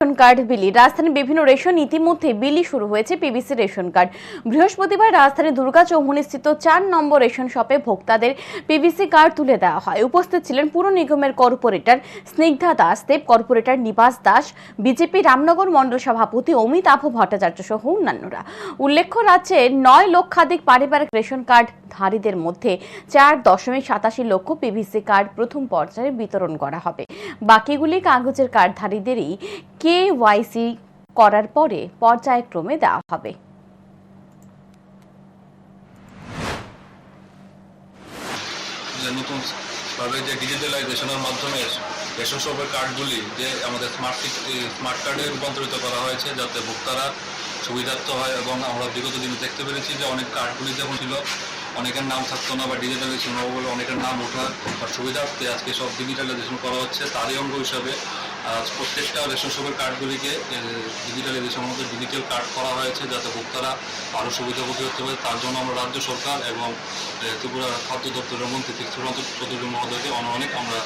Ration card বিলি। রাজধানীর বিভিন্ন রেশন ইতিমধ্যে বিলি শুরু হয়েছে পিভিসি রেশন কার্ড। বৃহস্পতিবার রাজধানীর দুর্গা চৌমুহনী চার নম্বর রেশন শপে ভোক্তাদের পিভিসি কার্ড তুলে দেওয়া হয়। উপস্থিত ছিলেন পুর নিগমের কর্পোরেটর স্নিগ্ধা দাস, দেব কর্পোরেটর নিবাস দাস, বিজেপি রামনগর মণ্ডল সভাপতি অমিতাভ ভট্টাচার্য সহ অন্যান্যরা। উল্লেখ্য, রাজ্যে নয় লক্ষাধিক পারিবারিক রেশন কার্ড ধারীদের মধ্যে চার দশমিক সাতাশি লক্ষ পিভিসি কার্ড প্রথম পর্যায়ে বিতরণ করা হবে। বাকিগুলি কাগজের কার্ডধারীদেরই কে ওয়াইসি করার পরে পর্যায়ক্রমে দেওয়া হবে। নতুন যে ডিজিটালাইজেশনের মাধ্যমে রেশন শপের কার্ডগুলি যে আমাদের স্মার্ট স্মার্ট কার্ডে রূপান্তরিত করা হয়েছে যাতে ভোক্তারা সুবিধার্থ হয় এবং আমরা বিগত দিনে দেখতে পেরেছি যে অনেক কার্ডগুলি যেমন ছিল, অনেকের নাম থাকতো না বা ডিজিটালাইজেশন বলে অনেকের নাম ওঠা বা সুবিধার্থে আজকে সব ডিজিটালাইজেশন করা হচ্ছে। তারই অঙ্গ হিসাবে প্রত্যেকটা রেশন শপের কার্ডগুলিকে ডিজিটালাইজেশন মধ্যে ডিজিটাল কার্ড করা হয়েছে যাতে ভোক্তারা আরও সুবিধাভোগী হতে পারে, তার জন্য আমরা রাজ্য সরকার এবং ত্রিপুরা খাদ্য দপ্তরের মন্ত্রী চূড়ান্ত চৌধুরী মহোদয়কে অনেক আমরা